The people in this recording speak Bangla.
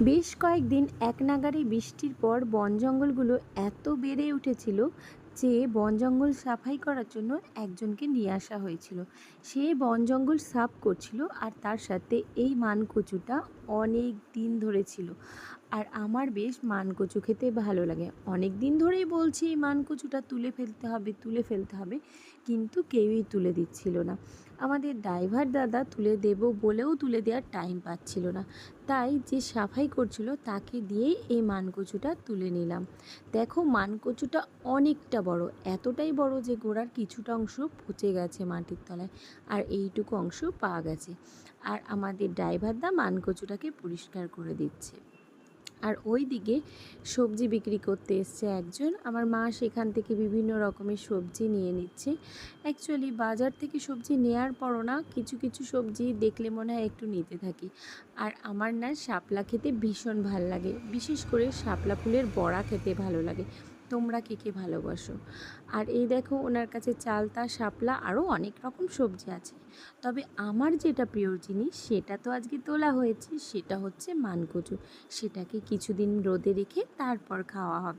বেশ কয়েকদিন এক নাগারে বৃষ্টির পর বন জঙ্গলগুলো এত বেড়ে উঠেছিল যে বন জঙ্গল সাফাই করার জন্য একজনকে নিয়ে আসা হয়েছিল। সে বন জঙ্গল সাফ করছিল আর তার সাথে এই মানকচুটা অনেক দিন ধরে ছিল। আর আমার বেশ মানকচু খেতে ভালো লাগে। অনেক দিন ধরেই বলছি, এই মানকচুটা তুলে ফেলতে হবে, তুলে ফেলতে হবে। কিন্তু কেউই তুলে দিচ্ছিল না। আমাদের ড্রাইভার দাদা তুলে দেব বলেও তুলে দেওয়ার টাইম পাচ্ছিল না। তাই যে সাফাই করছিল তাকে দিয়েই এই মানকচুটা তুলে নিলাম। দেখো, মানকচুটা অনেকটা বড়। এতটাই বড় যে গোড়ার কিছুটা অংশ পচে গেছে মাটির তলায় আর এইটুকু অংশ পাওয়া গেছে। আর আমাদের ড্রাইভার দা মানকচুটাকে পরিষ্কার করে দিচ্ছে। আর ওই দিকে সবজি বিক্রি করতে এসছে একজন। আমার মা সেখান থেকে বিভিন্ন রকমের সবজি নিয়ে নিচ্ছে। অ্যাকচুয়ালি বাজার থেকে সবজি নেয়ার পরও না, কিছু কিছু সবজি দেখলে মনে হয় একটু নিতে থাকি। আর আমার না শাপলা খেতে ভীষণ ভালো লাগে। বিশেষ করে শাপলা ফুলের বড়া খেতে ভালো লাগে। তোমরা কে কে ভালোবাসো? আর এই দেখো ওনার কাছে চালতা, শাপলা আরও অনেক রকম সবজি আছে। তবে আমার যেটা প্রিয় জিনিস, সেটা তো আজকে তোলা হয়েছে, সেটা হচ্ছে মানকচু। সেটাকে কিছুদিন রোদে রেখে তারপর খাওয়া হবে।